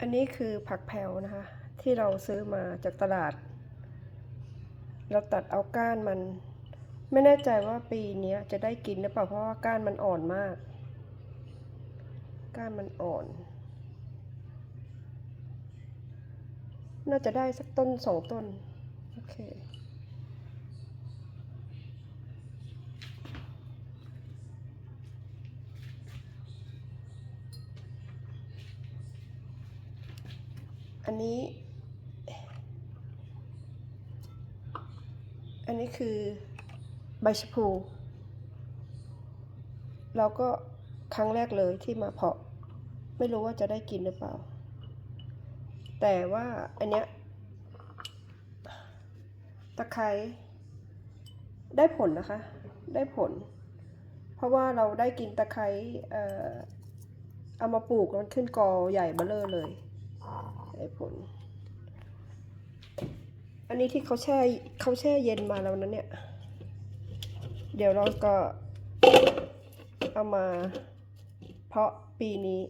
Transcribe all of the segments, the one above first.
อันนี้คือผักแพรวนะคะ ที่เราซื้อมาจากตลาด เราตัดเอาก้านมัน ไม่แน่ใจว่าปีนี้จะได้กินหรือเปล่าเพราะว่าก้านมันอ่อนมาก ก้านมันอ่อน น่าจะได้สักต้นสองต้น โอเค อันนี้ อันนี้คือใบชะพู เราก็ครั้งแรกเลยที่มาเพาะ ไม่รู้ว่าจะได้กินหรือเปล่า แต่ว่าอันเนี้ยตะไคร้ได้ผลนะคะ ได้ผล เพราะว่าเราได้กินตะไคร้เอ่อเอามาปลูกมันขึ้นกอใหญ่เบ้อเร่อเลย ได้ผล อันนี้ที่เขาแช่เขาแช่เย็นมาแล้วนะเนี่ย เดี๋ยวเราก็เอามาเพาะปีนี้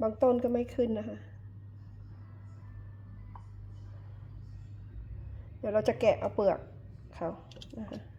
บางต้นก็ไม่ขึ้นนะคะ เดี๋ยวเราจะแกะเอาเปลือกเขานะคะ